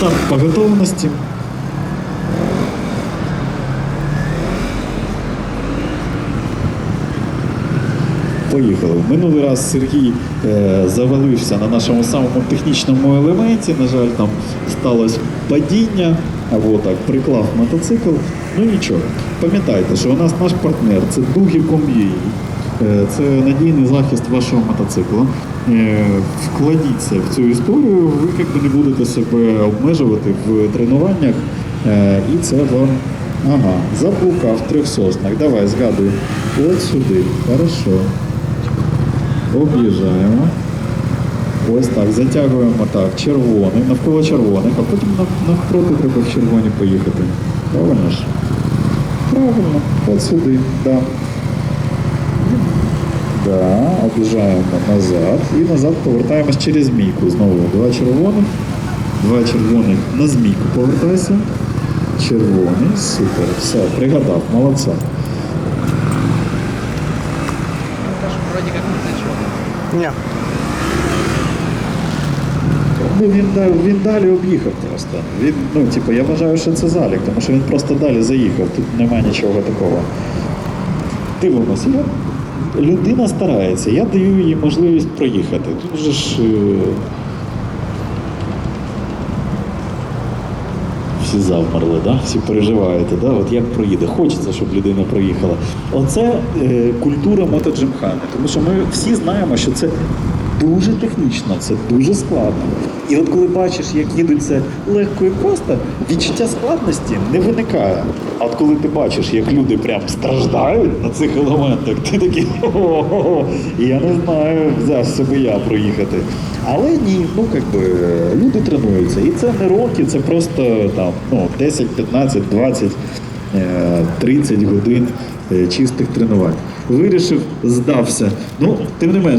Старт по готовності. Поїхали. Минулий раз Сергій е, завалився на нашому самому технічному елементі. На жаль, там сталося падіння, або так приклав мотоцикл. Ну нічого. Пам'ятайте, що у нас наш партнер це дуги ком'єї. Е, Це надійний захист вашого мотоцикла. Е, Вкладіться в цю історію, ви якби не будете себе обмежувати в тренуваннях. Е, І це вам. Ага, трьох соснах. Давай, згадуй. От сюди. Хорошо. Об'їжджаємо. Ось так, затягуємо так, червоний, навколо червоних, а потім навпроти треба в червоні поїхати. Правильно ж? Правильно, от сюди, так. Да. Да, обіжаємо назад і назад повертаємось через змійку. Знову два червоних, два червоних на змійку повертайся. Червоний, супер, все, пригадав, молодця. Ні. Ну, він, він далі об'їхав просто. Він, ну, типу, я вважаю, що це залік, тому що він просто далі заїхав. Тут немає нічого такого. Дивимося, людина старається, я даю їй можливість проїхати. Тут же ж. е, Всі завмерли, да? всі переживаєте, да? От як проїде. Хочеться, щоб людина проїхала. Оце е, культура мотоджимхани. Тому що ми всі знаємо, що це дуже технічно, це дуже складно. І от коли бачиш, як їдуть це легко і просто, відчуття складності не виникає. А от коли ти бачиш, як люди прям страждають на цих елементах, ти такий о я не знаю, взявся би я проїхати. Але ні, ну як би люди тренуються. І це не роки, це просто там ну, 10, 15, 20, е, 30 годин е, чистих тренувань. Вирішив, здався. Ну, тим не менш,